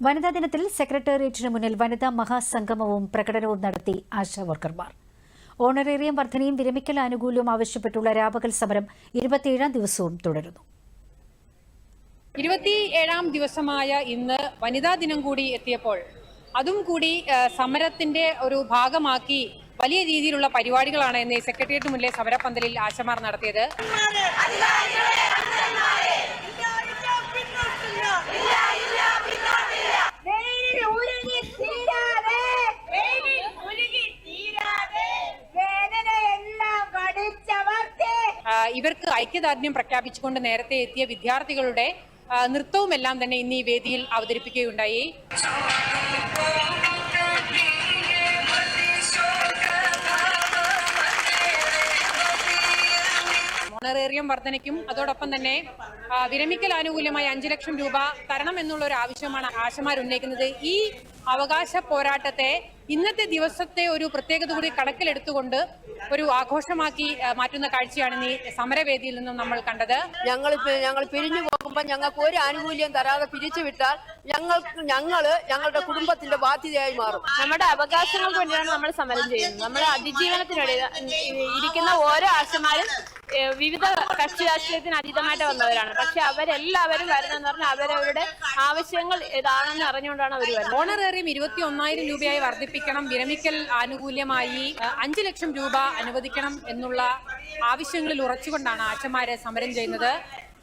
വനിതാ ദിനത്തിൽ സെക്രട്ടേറിയറ്റിന് മുന്നിൽ വനിതാ മഹാസംഗമവും പ്രകടനവും നടത്തി ആശാ വർക്കർമാർ ഓണറേറിയം വർധനയും വിരമിക്കൽ ആനുകൂല്യവും ആവശ്യപ്പെട്ടുള്ള രാപകൽ സമരം ഇരുപത്തിയേഴാം ദിവസവും തുടരുന്നു. ഇരുപത്തി ഏഴാം ദിവസമായ ഇന്ന് വനിതാ ദിനം കൂടി എത്തിയപ്പോൾ അതും കൂടി സമരത്തിന്റെ ഒരു ഭാഗമാക്കി വലിയ രീതിയിലുള്ള പരിപാടികളാണ് ഇന്ന് സെക്രട്ടേറിയറ്റ് മുന്നിലെ സമരപ്പന്തലിൽ ആശമാർ നടത്തിയത്. ഇവർക്ക് ഐക്യദാർഢ്യം പ്രഖ്യാപിച്ചുകൊണ്ട് നേരത്തെ എത്തിയ വിദ്യാർത്ഥികളുടെ നൃത്തവുമെല്ലാം തന്നെ ഇന്ന് ഈ വേദിയിൽ അവതരിപ്പിക്കുകയുണ്ടായി. ഓണറേറിയം വർധനയ്ക്കും അതോടൊപ്പം തന്നെ വിരമിക്കൽ ആനുകൂല്യമായി അഞ്ചു ലക്ഷം രൂപ തരണം എന്നുള്ള ഒരു ആവശ്യമാണ് ആശമാർ ഉന്നയിക്കുന്നത് ഈ അവകാശ പോരാട്ടത്തെ ഇന്നത്തെ ദിവസത്തെ ഒരു പ്രത്യേകത കൂടി കണക്കിലെടുത്തുകൊണ്ട് ഒരു ആഘോഷമാക്കി മാറ്റുന്ന കാഴ്ചയാണ് ഈ സമരവേദിയിൽ നിന്നും നമ്മൾ കണ്ടത്. ഞങ്ങൾ ഞങ്ങൾ പിരിഞ്ഞു പോകുമ്പോൾ ഞങ്ങൾക്ക് ഒരു ആനുകൂല്യം തരാതെ പിരിച്ചു വിട്ടാൽ ഞങ്ങൾക്ക് ഞങ്ങൾ ഞങ്ങളുടെ കുടുംബത്തിന്റെ ബാധ്യതയായി മാറും. നമ്മുടെ അവകാശങ്ങൾക്ക് വേണ്ടിയാണ് നമ്മൾ സമരം ചെയ്യുന്നത്. നമ്മുടെ അതിജീവനത്തിനിടയിൽ ഇരിക്കുന്ന ഓരോ ആശമാരും വിവിധ കക്ഷി രാഷ്ട്രീയത്തിന് അതീതമായിട്ട് വന്നവരാണ്. പക്ഷെ അവരെല്ലാവരും വരുന്നതെന്ന് പറഞ്ഞാൽ അവരവരുടെ ആവശ്യങ്ങൾ ഇതാണെന്ന് അറിഞ്ഞുകൊണ്ടാണ് അവർ വരുന്നത്. ഓണറേറിയം ഇരുപത്തി ഒന്നായിരം രൂപയായി വർദ്ധിപ്പിക്കണം. വിരമിക്കൽ ആനുകൂല്യമായി അഞ്ചു ലക്ഷം രൂപ അനുവദിക്കണം എന്നുള്ള ആവശ്യങ്ങളിൽ ഉറച്ചുകൊണ്ടാണ് ആശമാര് സമരം ചെയ്യുന്നത്.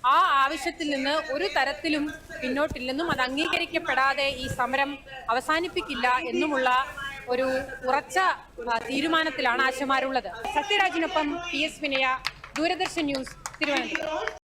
ആ ആവശ്യത്തിൽ നിന്ന് ഒരു തരത്തിലും പിന്നോട്ടില്ലെന്നും അത് അംഗീകരിക്കപ്പെടാതെ ഈ സമരം അവസാനിപ്പിക്കില്ല എന്നുമുള്ള ഒരു ഉറച്ച തീരുമാനത്തിലാണ് ആശമാരുള്ളത്. സത്യരാജിനൊപ്പം പി എസ് വിനയ ദൂരദർശൻ ന്യൂസ് തിരുവനന്തപുരം